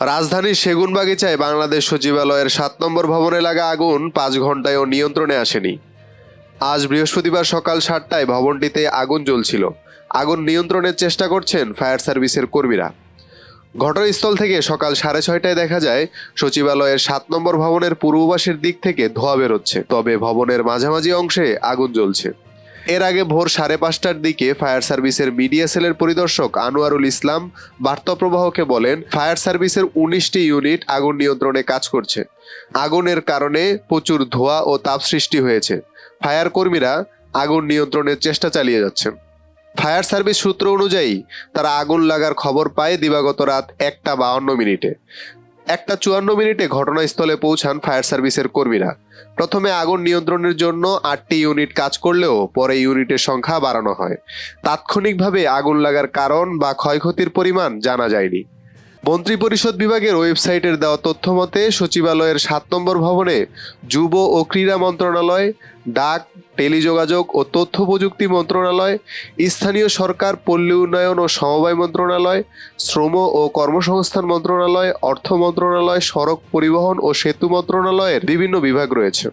রাজধানীর সেগুনবাগিচায় বাংলাদেশ সচিবালয়ের সাত নম্বর ভবনে লাগা আগুন পাঁচ ঘন্টায়ও নিয়ন্ত্রণে আসেনি। আজ বৃহস্পতিবার সকাল সাতটায় ভবনটিতে আগুন জ্বলছিল। আগুন নিয়ন্ত্রণের চেষ্টা করছেন ফায়ার সার্ভিসের কর্মীরা। ঘটনাস্থল থেকে সকাল সাড়ে ছয়টায় দেখা যায়, সচিবালয়ের সাত নম্বর ভবনের পূর্ববাসের দিক থেকে ধোঁয়া বেরোচ্ছে। তবে ভবনের মাঝামাঝি অংশে আগুন জ্বলছে। এর আগে ভোর সাড়ে পাঁচটার দিকে ফায়ার সার্ভিসের মিডিয়া সেলের পরিদর্শক আনোয়ারুল ইসলাম বার্তাপ্রবাহকে বলেন, ফায়ার সার্ভিসের উনিশটি ইউনিট আগুন নিয়ন্ত্রণে কাজ করছে। আগুনের কারণে প্রচুর ধোঁয়া ও তাপ সৃষ্টি হয়েছে। ফায়ার কর্মীরা আগুন নিয়ন্ত্রণের চেষ্টা চালিয়ে যাচ্ছেন। ফায়ার সার্ভিস সূত্র অনুযায়ী, তারা আগুন লাগার খবর পায় দিবাগত রাত একটা বাউন্ন মিনিটে। একটা চুয়ান্ন মিনিটে ঘটনাস্থলে পৌঁছান ফায়ার সার্ভিসের কর্মীরা। প্রথমে আগুন নিয়ন্ত্রণের জন্য আটটি ইউনিট কাজ করলেও পরে ইউনিটের সংখ্যা বাড়ানো হয়। তাৎক্ষণিকভাবে আগুন লাগার কারণ বা ক্ষয়ক্ষতির পরিমাণ জানা যায়নি। মন্ত্রিপরিষদ বিভাগের ওয়েবসাইটের দেওয়া তথ্য মতে সচিবালয়ের সাত নম্বর ভবনে যুব ও ক্রীড়া মন্ত্রণালয়, ডাক, টেলিযোগাযোগ ও তথ্য প্রযুক্তি মন্ত্রণালয়, স্থানীয় সরকার, পল্লী উন্নয়ন ও সমবায় মন্ত্রণালয়, শ্রম ও কর্মসংস্থান মন্ত্রণালয়, অর্থ মন্ত্রণালয়, সড়ক পরিবহন ও সেতু মন্ত্রণালয়ের বিভিন্ন বিভাগ রয়েছে।